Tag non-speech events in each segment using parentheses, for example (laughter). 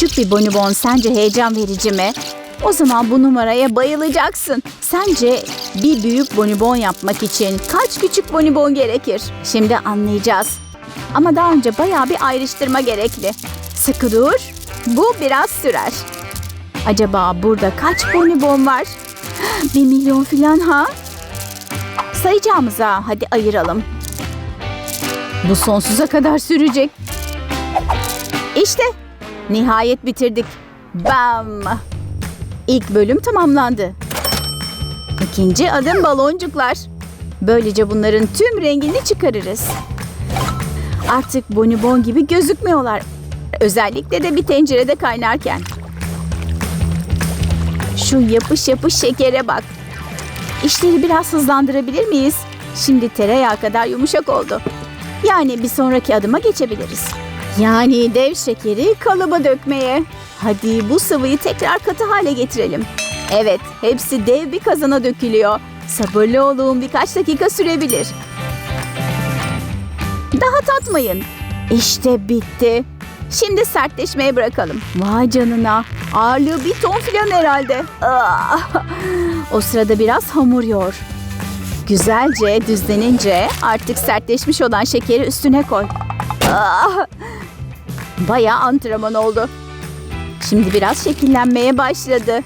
Küçük bir bonibon sence heyecan verici mi? O zaman bu numaraya bayılacaksın. Sence bir büyük bonibon yapmak için kaç küçük bonibon gerekir? Şimdi anlayacağız. Ama daha önce bayağı bir ayrıştırma gerekli. Sıkı dur. Bu biraz sürer. Acaba burada kaç bonibon var? (gasps) Bir milyon filan ha? Sayacağımıza hadi ayıralım. Bu sonsuza kadar sürecek. İşte nihayet bitirdik. Bam! İlk bölüm tamamlandı. İkinci adım baloncuklar. Böylece bunların tüm rengini çıkarırız. Artık bonibon gibi gözükmüyorlar. Özellikle de bir tencerede kaynarken. Şu yapış yapış şekere bak. İşleri biraz hızlandırabilir miyiz? Şimdi tereyağı kadar yumuşak oldu. Yani bir sonraki adıma geçebiliriz. Yani dev şekeri kalıba dökmeye. Hadi bu sıvıyı tekrar katı hale getirelim. Evet, hepsi dev bir kazana dökülüyor. Sabırlı olun birkaç dakika sürebilir. Daha tatmayın. İşte bitti. Şimdi sertleşmeye bırakalım. Vay canına. Ağırlığı bir ton filan herhalde. Ah! O sırada biraz hamur yoğur. Güzelce düzlenince artık sertleşmiş olan şekeri üstüne koy. Bayağı antrenman oldu. Şimdi biraz şekillenmeye başladı.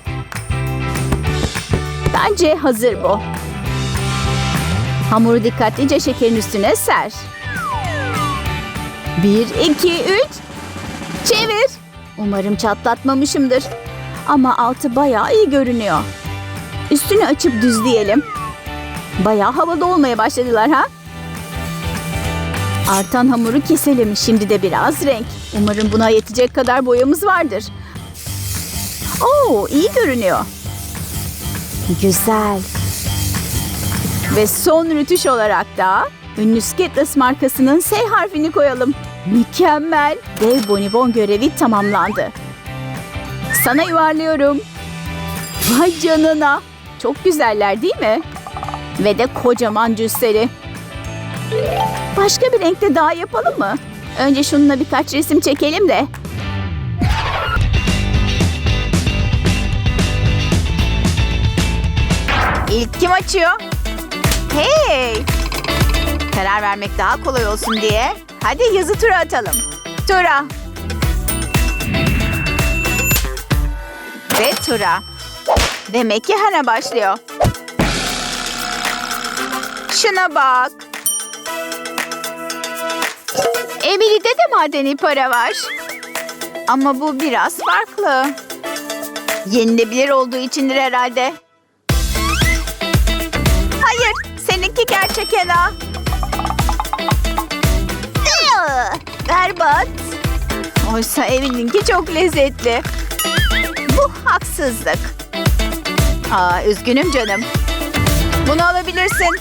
Bence hazır bu. Hamuru dikkatlice şekerin üstüne ser. Bir, iki, üç. Çevir. Umarım çatlatmamışımdır. Ama altı bayağı iyi görünüyor. Üstünü açıp düzleyelim. Bayağı havalı olmaya başladılar ha? Artan hamuru keselim. Şimdi de biraz renk. Umarım buna yetecek kadar boyamız vardır. Oo, iyi görünüyor. Güzel. Ve son rütüş olarak da ünlü Skittles markasının S harfini koyalım. Mükemmel. Dev bonibon görevi tamamlandı. Sana yuvarlıyorum. Vay canına. Çok güzeller değil mi? Ve de kocaman cüsseli. Başka bir renkte daha yapalım mı? Önce şununla birkaç resim çekelim de. İlk kim açıyor? Hey! Karar vermek daha kolay olsun diye. Hadi yazı tura atalım. Tura. Ve tura. Demek ki Hana başlıyor. Şuna bak. Emily'de de madeni para var. Ama bu biraz farklı. Yenilebilir olduğu içindir herhalde. Hayır, seninki gerçek. Iı, Berbat. Oysa Emily'ninki çok lezzetli. Bu haksızlık. Aa, üzgünüm canım. Bunu alabilirsin.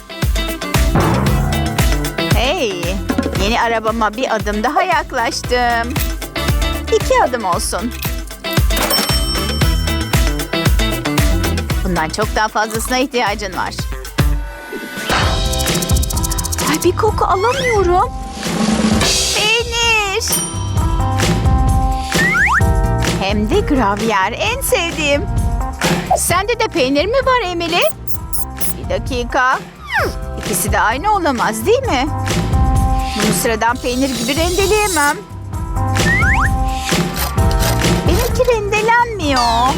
Hey, yeni arabama bir adım daha yaklaştım. İki adım olsun. Bundan çok daha fazlasına ihtiyacın var. Ay bir koku alamıyorum. Peynir. Hem de gravyer en sevdiğim. Sende de peynir mi var Emily? Bir dakika. İkisi de aynı olamaz değil mi? Bunu sıradan peynir gibi rendeleyemem. Benimki rendelenmiyor.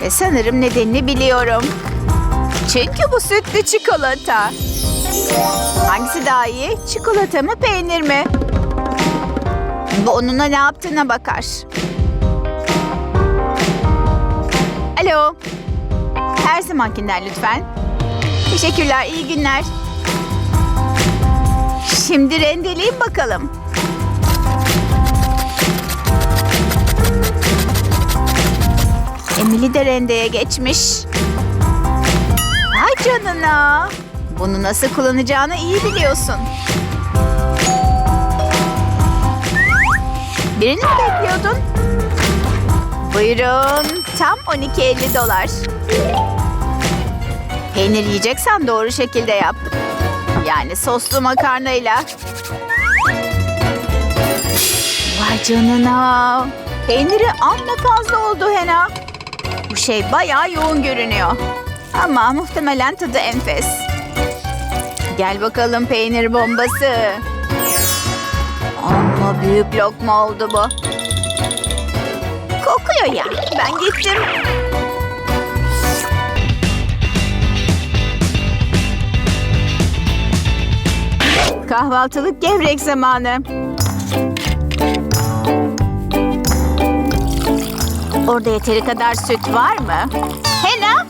Ve sanırım nedenini biliyorum. Çünkü bu sütlü çikolata. Hangisi daha iyi? Çikolata mı peynir mi? Bu onunla ne yaptığına bakar. Alo. Her zamankinden lütfen. Teşekkürler, iyi günler. Şimdi rendeleyeyim bakalım. Emily de rendeye geçmiş. Ay canına. Bunu nasıl kullanacağını iyi biliyorsun. Birini mi bekliyordun? Buyurun. Tam 12.50 dolar. Peynir yiyeceksen doğru şekilde yap. Yani soslu makarnayla. Vay canına. Peyniri amma fazla oldu Hena. Bu şey bayağı yoğun görünüyor. Ama muhtemelen tadı enfes. Gel bakalım peynir bombası. Amma büyük lokma oldu bu. Kokuyor ya. Ben gittim. Kahvaltılık gevrek zamanı. Orada yeteri kadar süt var mı? Hena,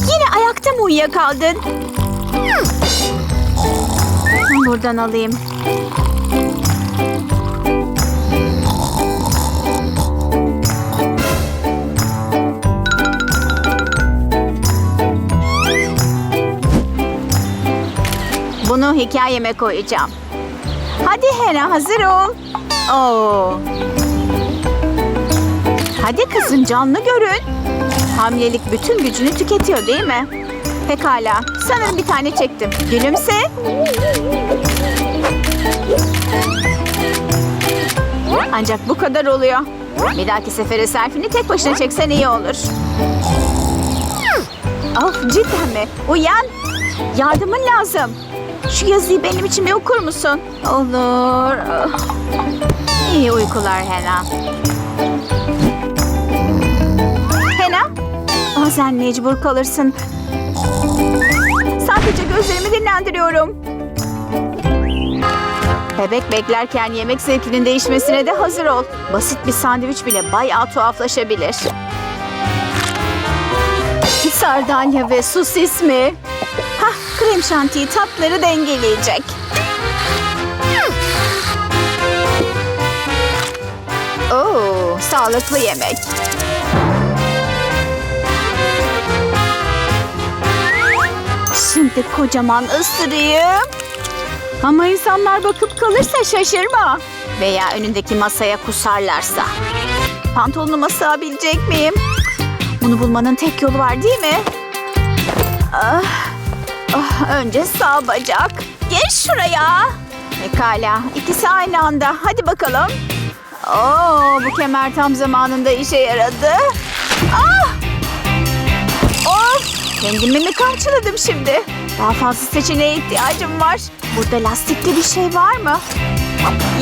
yine ayakta mı uyuyakaldın? Buradan alayım. Bunu hikayeme koyacağım. Hadi Hena hazır ol. Oo. Hadi kızım canlı görün. Hamilelik bütün gücünü tüketiyor değil mi? Pekala. Sanırım bir tane çektim. Gülümse. Ancak bu kadar oluyor. Bir dahaki sefere selfie'ni tek başına çeksen iyi olur. Of cidden mi? Uyan. Yardımın lazım. Şu yazıyı benim için bir okur musun? Olur. İyi uykular Hena. Hena, bazen mecbur kalırsın. Sadece gözlerimi dinlendiriyorum. Bebek beklerken yemek zevkinin değişmesine de hazır ol. Basit bir sandviç bile bayağı tuhaflaşabilir. Sardalya ve sosis mi? Krem şantiyi tatları dengeleyecek. Oo, sağlıklı yemek. Şimdi kocaman ısırayım. Ama insanlar bakıp kalırsa şaşırma. Veya önündeki masaya kusarlarsa. Pantolonuma sığabilecek miyim? Bunu bulmanın tek yolu var değil mi? Ah, önce sağ bacak. Gel şuraya. Pekala. İkisi aynı anda. Hadi bakalım. Oo, bu kemer tam zamanında işe yaradı. Ah! Of! Kendimi mi kamçıladım şimdi? Daha fazla seçeneğe ihtiyacım var. Burada lastikli bir şey var mı?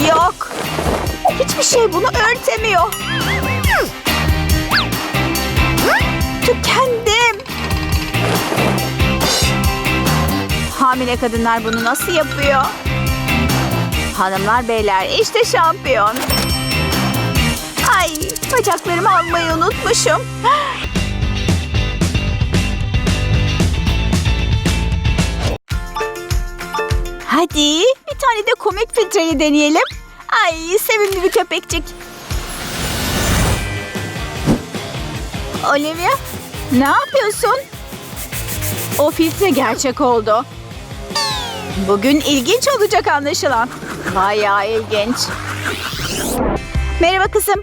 Yok. Hiçbir şey bunu örtemiyor. Hamile kadınlar bunu nasıl yapıyor? Hanımlar beyler işte şampiyon. Ay bacaklarımı almayı unutmuşum. (gasps) Hadi bir tane de komik filtreyi deneyelim. Ay sevimli bir köpekçik. Olivia ne yapıyorsun? O filtre gerçek oldu. Bugün ilginç olacak anlaşılan. Bayağı ilginç. Merhaba kızım.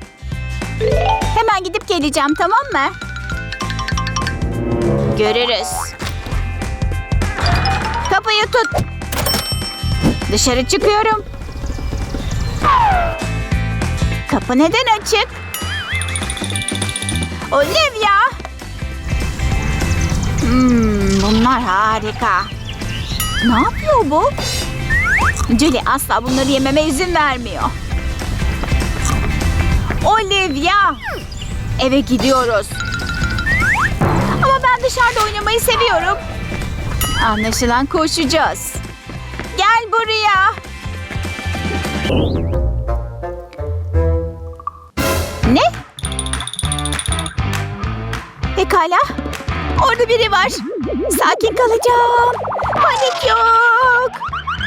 Hemen gidip geleceğim tamam mı? Görürüz. Kapıyı tut. Dışarı çıkıyorum. Kapı neden açık? Olivia. Hmm, bunlar harika. Ne yapıyor bu? Julie asla bunları yememe izin vermiyor. Olivia. Eve gidiyoruz. Ama ben dışarıda oynamayı seviyorum. Anlaşılan koşacağız. Gel buraya. Ne? Pekala. Orada biri var. Sakin kalacağım. Panik yok.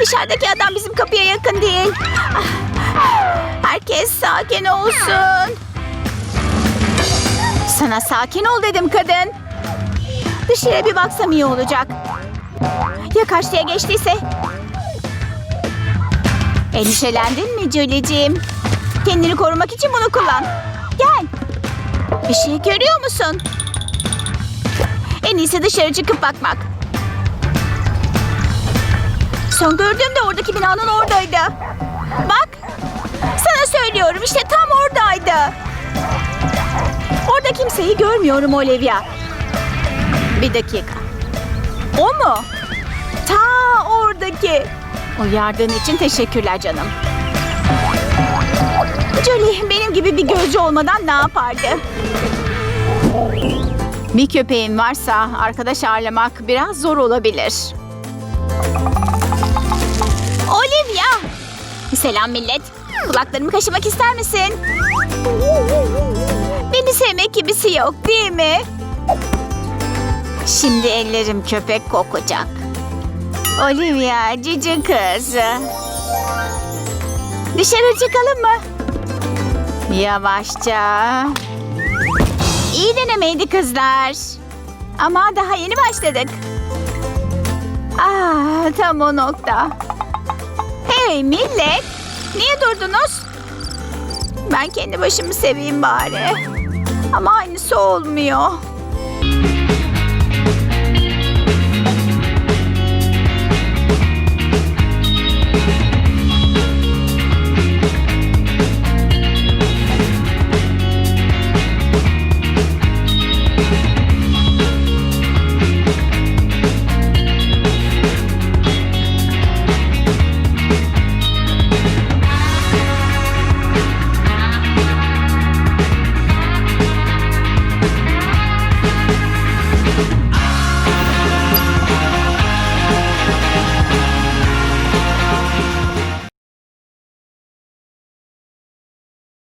Dışarıdaki adam bizim kapıya yakın değil. Herkes sakin olsun. Sana sakin ol dedim kadın. Dışarıya bir baksam iyi olacak. Ya karşıya geçtiyse? Endişelendin mi Julie'ciğim? Kendini korumak için bunu kullan. Gel. Bir şey görüyor musun? En iyisi dışarı çıkıp bakmak. Son gördüğümde oradaki binanın oradaydı. Bak. Sana söylüyorum işte tam oradaydı. kimseyi görmüyorum Olivia. Bir dakika. O mu? Ta oradaki. Uyardığın için teşekkürler canım. Julie benim gibi bir gözcü olmadan ne yapardı? Bir köpeğin varsa arkadaş ağırlamak biraz zor olabilir. Olivia! Selam millet. Kulaklarımı kaşımak ister misin? Beni sevmek gibisi yok değil mi? Şimdi ellerim köpek kokacak. Olivia cici kız. Dışarı çıkalım mı? Yavaşça. İyi denemeydi kızlar. Ama daha yeni başladık. Ah, tam o nokta. Hey millet, niye durdunuz? Ben kendi başımı seveyim bari. Ama aynısı olmuyor.